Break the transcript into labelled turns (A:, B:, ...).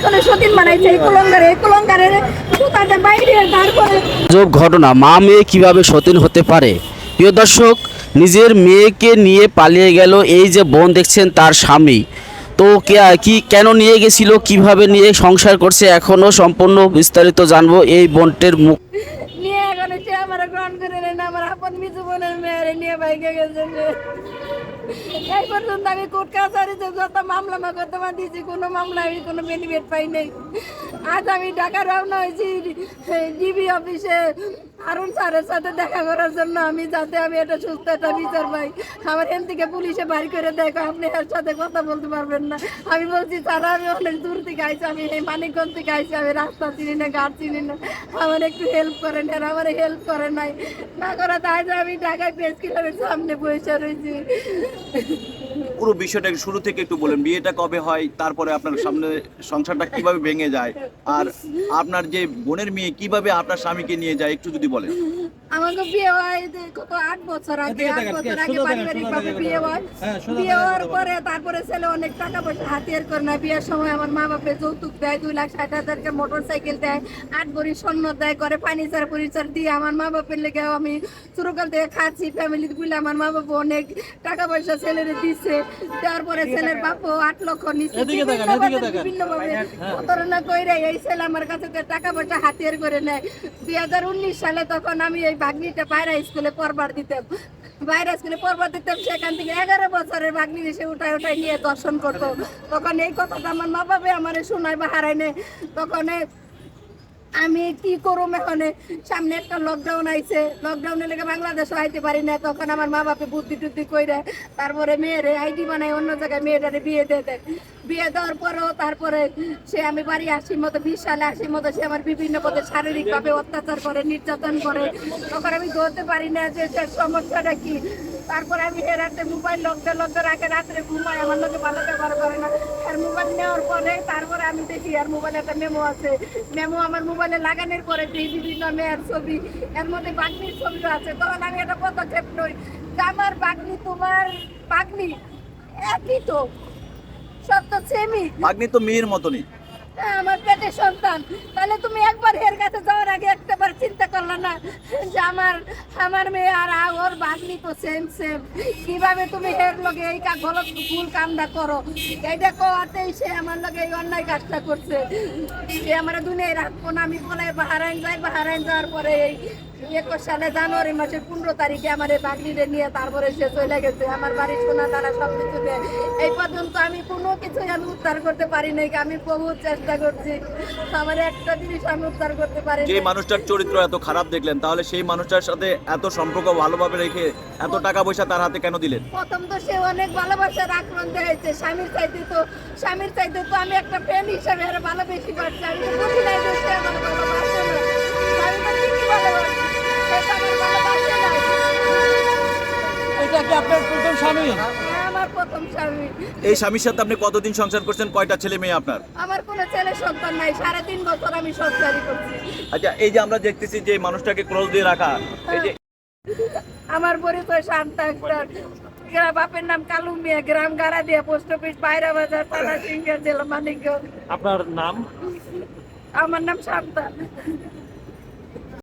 A: এখন সতীন বানাইছে এই কুলঙ্গারে এই কুলঙ্গারের সুতাতে বাইরে তারপরে
B: যোগ ঘটনা মা মেয়ে কীভাবে সতীন হতে পারে? প্রিয় দর্শক নিজের মেয়েকে নিয়ে পালিয়ে গেল এই যে বোন দেখছেন তার স্বামী। তো কে- কি কেন নিয়ে গেছিল কীভাবে নিয়ে সংসার করছে এখনও সম্পূর্ণ বিস্তারিত জানব এই বোনটের মুখ।
A: নিয়ে এখন আমার গ্রহণ করে আমার আপন মিজু বোনের মেয়েরে নিয়ে বাইকে গেছে। এই পর্যন্ত আমি কোর্ট কাছারিতে যত মামলা মকদ্দমা দিয়েছি, কোনো মামলা আমি কোনো বেনিফিট পাই নাই। আজ আমি ঢাকা রওনা হয়েছি ডিবি অফিসে আরুণ স্যারের সাথে দেখা করার জন্য আমি যাতে আমি এটা সুস্থ একটা বিচার পাই। আমার এখান থেকে পুলিশে বাড়ি করে দেখো আপনি এর সাথে কথা বলতে পারবেন না। আমি বলছি, স্যার, আমি অনেক দূর থেকে আইছি, আমি এই মানিকগঞ্জ থেকে আইছি, আমি রাস্তা চিনি না, ঘাট চিনি না। আমার একটু হেল্প করেন আর আমার হেল্প করে নাই। না করা তাই আমি ঢাকায় পেস ক্লাবের সামনে বসে রয়েছি।
C: পুরো বিষয়টা শুরু থেকে একটু বলেন বিয়েটা কবে হয় তারপরে আপনার সামনে সংসারটা কীভাবে ভেঙে যায় আর আপনার যে বোনের মেয়ে কীভাবে আপনার স্বামীকে নিয়ে যায় একটু যদি বলেন।
A: আমাকে বিয়ে হয় কত আট বছর আগে আট বছর আগে পারিবারিক ভাবে বিয়ে হয়। বিয়ে হওয়ার পরে তারপরে ছেলে অনেক টাকা পয়সা হাতিয়ার করে না বিয়ের সময় আমার মা বাপে যৌতুক দেয় দুই লাখ ষাট হাজারকে মোটর সাইকেল দেয় আট ভরি স্বর্ণ দেয় করে ফার্নিচার ফার্নিচার দিয়ে আমার মা বাপের লেগে আমি ছোটকাল থেকে খাচ্ছি ফ্যামিলি বলে আমার মা বাবা অনেক টাকা পয়সা ছেলের দিচ্ছে তারপরে ছেলের বাপও আট লক্ষ নিচ্ছে বিভিন্ন ভাবে প্রতারণা কইরে এই ছেলে আমার কাছে টাকা পয়সা হাতিয়ার করে নেয়। দুই হাজার উনিশ সালে তখন আমি এই ভাগ্নিটা বাইরে স্কুলে পড়বার দিতাম। বাইরে স্কুলে পড়বার দিতাম সেখান থেকে এগারো বছরের ভাগ্নি এসে উঠায় উঠায় নিয়ে দর্শন করতো। তখন এই কথাটা আমার মা বাবা আমার শোনায় বা হারায় তখন আমি কি করুম এখানে? সামনে একটা লকডাউন আইছে। লকডাউনে লেগে বাংলাদেশও আইতে পারি না তখন আমার মা বাপে বুদ্ধি টুদ্ধি কইরে তারপরে মেয়েরে আইডি বানাই অন্য জায়গায় মেয়েটারে বিয়ে দিয়ে দেয় বিয়ে দেওয়ার পরেও তারপরে সে আমি বাড়ি আসির মতো বিশ সালে আসির মতো, সে আমার বিভিন্ন পথে শারীরিকভাবে অত্যাচার করে, নির্যাতন করে। তখন আমি ধরতে পারি না যে সমস্যাটা কি? তারপরে আমি এর রাতে মোবাইল লকডাউন লকডাউন রাখে রাত্রে ঘুমাই, আমার লোকে ভালো ব্যবহার করে না। আর মোবাইল নেওয়ার পরে তারপরে আমি দেখি আর মোবাইলে একটা মেমো আছে। মেমো আমার মোবাইলে লাগানোর পরে দেখি বিভিন্ন মেয়ের ছবি, এর মধ্যে বাগনির ছবিও আছে। তখন আমি একটা পদক্ষেপ নই। আমার বাগনি তোমার বাগনি একই তো, সব তো সেমই
C: ভাগ্নি তো মেয়ের মতনই।
A: আমার পেটে সন্তান। তাহলে তুমি একবার এর কাছে যাওয়ার আগে একটাবার চিন্তা করলে না যে আমার আমার মেয়ে আর ওর বাগনি তো সেম সেম কীভাবে তুমি এর লগে এই গলত ভুল কামটা করো? এইটা কোয়াতেই সে আমার লগে এই অন্যায় কাজটা করছে। সে আমার দুনিয়ায় রাখব না, আমি বলে বাহারাইন যাই, বাহারাইন যাওয়ার পরে এই একুশ সালে জানুয়ারি মাসের পনেরো তারিখে আমার এই বাগনিরে নিয়ে তারপরে সে চলে গেছে। আমার বাড়ি সোনা তারা সব কিছু দেয় এই পর্যন্ত আমি কোনো কিছুই আমি উদ্ধার করতে পারি নাই আমি বহু চেষ্টা করছি। আমার একটা জিনিস আমি উদ্ধার করতে পারি
C: যে মানুষটার চরিত্র এত খারাপ দেখলেন তাহলে সেই মানুষটার সাথে এত সম্পর্ক ভালোভাবে রেখে এত টাকা পয়সা তার হাতে কেন দিলেন?
A: প্রথম তো সে অনেক ভালোবাসার আক্রান্ত হয়েছে স্বামীর চাইতে তো স্বামীর চাইতে তো আমি একটা ফ্রেন্ড হিসাবে আরও ভালোবেসি পারছি। আমি বুঝি নাই যে সে আমার ভালোবাসে না। আমি তো ঠিকই ভালোবাসি সে তো আমার ভালোবাসে না
D: এটা কি আপনার প্রথম স্বামী?
A: হ্যাঁ, আমার প্রথম স্বামী।
C: এই স্বামীর সাথে আপনি কতদিন সংসার করছেন? কয়টা ছেলে মেয়ে আপনার?
A: আমার কোনো ছেলে সন্তান নাই। সাড়ে তিন বছর আমি সংসারই করছি।
C: আচ্ছা এই যে আমরা দেখতেছি যে মানুষটাকে ক্লোজ দিয়ে রাখা এই যে
A: আমার পরিচয় শান্তা আক্তার গ্রাম বাপের নাম কালু মিয়া গ্রাম গাড়া দিয়া পোস্ট অফিস বাইরা বাজার থানা সিঙ্গার জেলা মানিকগঞ্জ।
D: আপনার নাম?
A: আমার নাম শান্তা।